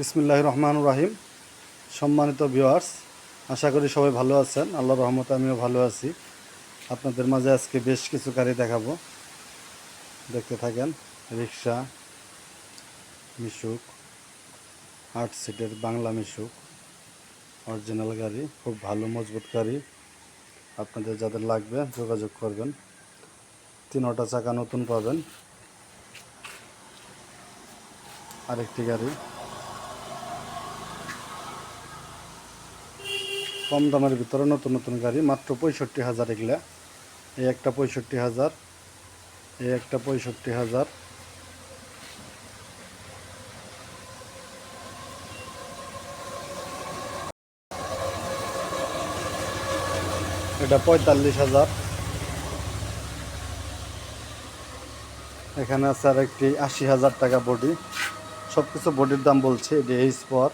বিসমিল্লাহ রহমান রাহিম। সম্মানিত ভিওয়ার্স আশা করি সবাই ভালো আছেন। আল্লাহ রহমতে আমিও ভালো আছি। আপনাদের মাঝে আজকে বেশ কিছু গাড়ি দেখাবো। দেখতে থাকেন রিক্সা মিশুক, আট সিটের বাংলা মিশুক, অরিজিনাল গাড়ি, খুব ভালো, মজবুত গাড়ি। আপনাদের যাদের লাগবে যোগাযোগ করবেন। তিনটা চাকা নতুন পাবেন। আরেকটি গাড়ি। কম দামের ভিতরে নতুন নতুন গাড়ি, মাত্র পঁয়ষট্টি হাজার এগুলা। এই একটা পঁয়ষট্টি হাজার, এই একটা পঁয়ষট্টি হাজার। এটা পঁয়তাল্লিশ হাজার। এখানে আছে আর একটি আশি হাজার টাকা বডি। সব কিছু বডির দাম বলছে, এটি এইচ পাওয়ার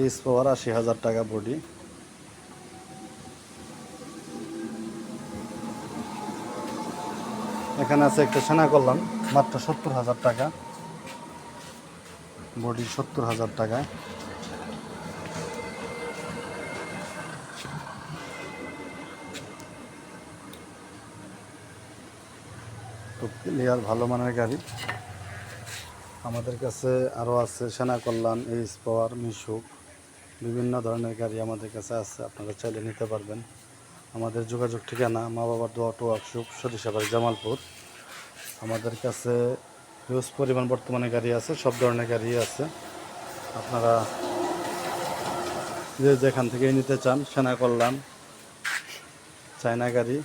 এইচ পাওয়ার আশি হাজার টাকা বডি এখানে আছে একটা সেনা করলাম মাত্র সত্তর হাজার টাকা। বডি সত্তর হাজার টাকায় তো ক্লিয়ার ভালো মানের গাড়ি। আমাদের কাছে আরও আছে সেনা কল্যাণ এইচ পাওয়ার মিশুক। বিভিন্ন ধরনের গাড়ি আমাদের কাছে আছে, আপনারা চাইলে নিতে পারবেন। আমাদের যোগাযোগ ঠিকানা, মা বাবার দোয়া টো ওয়ার্কশপ সরিষাবাড়ি জামালপুর। আমাদের কাছে হিউজ পরিমাণ বর্তমানে গাড়ি আছে, সব ধরনের গাড়ি আছে। আপনারা যে যেখান থেকেই নিতে চান, সেনা কল্যাণ, চায়না গাড়ি,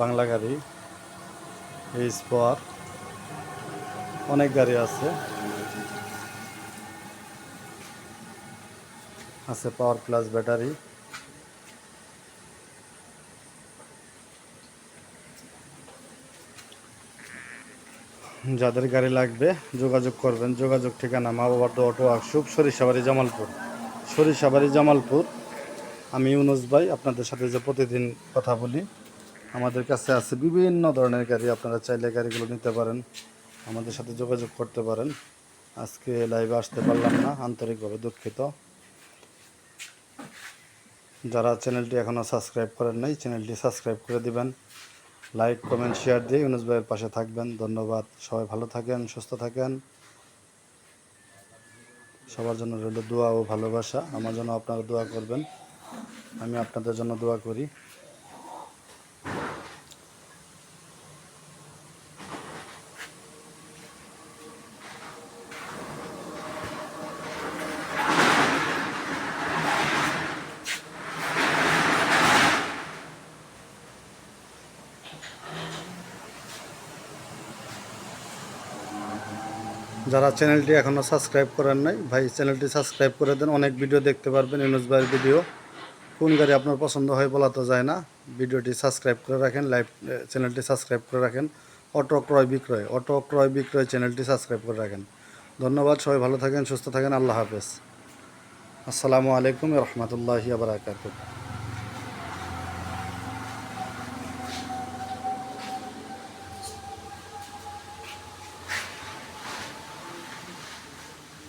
বাংলা গাড়ি, এইচ পাওয়ার অনেক গাড়ি আছে। আছে পাওয়ার প্লাস ব্যাটারি। যাদের গাড়ি লাগবে, যোগাযোগ করবেন। যোগাযোগ ঠিকানা মা বাবার অটো ওয়ার্কশপ সরিষাবাড়ি জামালপুর। সরিষাবাড়ি জামালপুর। আমি ইউনুস ভাই, আপনাদের সাথে যে প্রতিদিন কথা বলি, আমাদের কাছে আছে বিভিন্ন ধরনের গাড়ি। আপনারা চাইলে গাড়িগুলো নিতে পারেন, আমাদের সাথে যোগাযোগ করতে পারেন। আজকে লাইভে আসতে পারলাম না, আন্তরিকভাবে দুঃখিত। যারা চ্যানেলটি এখনও সাবস্ক্রাইব করেন নাই, চ্যানেলটি সাবস্ক্রাইব করে দিবেন। লাইক, কমেন্ট, শেয়ার দিয়ে ইউনুস ভাইয়ের পাশে থাকবেন। ধন্যবাদ। সবাই ভালো থাকেন, সুস্থ থাকেন। সবার জন্য রইল দোয়া ও ভালোবাসা। আমার জন্য আপনারা দোয়া করবেন। আমি আপনাদের জন্য দোয়া করি। যারা চ্যানেলটি এখনও সাবস্ক্রাইব করেন নাই, ভাই চ্যানেলটি সাবস্ক্রাইব করে দেন। অনেক ভিডিও দেখতে পারবেন ইউনুস ভাইয়ের ভিডিও। কোন গাড়ি আপনার পছন্দ হয় বলা তো যায় না। ভিডিওটি সাবস্ক্রাইব করে রাখেন, লাইভ চ্যানেলটি সাবস্ক্রাইব করে রাখেন। অটো ক্রয় বিক্রয়, অটো ক্রয় বিক্রয় চ্যানেলটি সাবস্ক্রাইব করে রাখেন। ধন্যবাদ, সবাই ভালো থাকেন, সুস্থ থাকেন, আল্লাহ হাফেজ। আসসালামু আলাইকুম রহমতুল্লাহি আবরাকাতুহ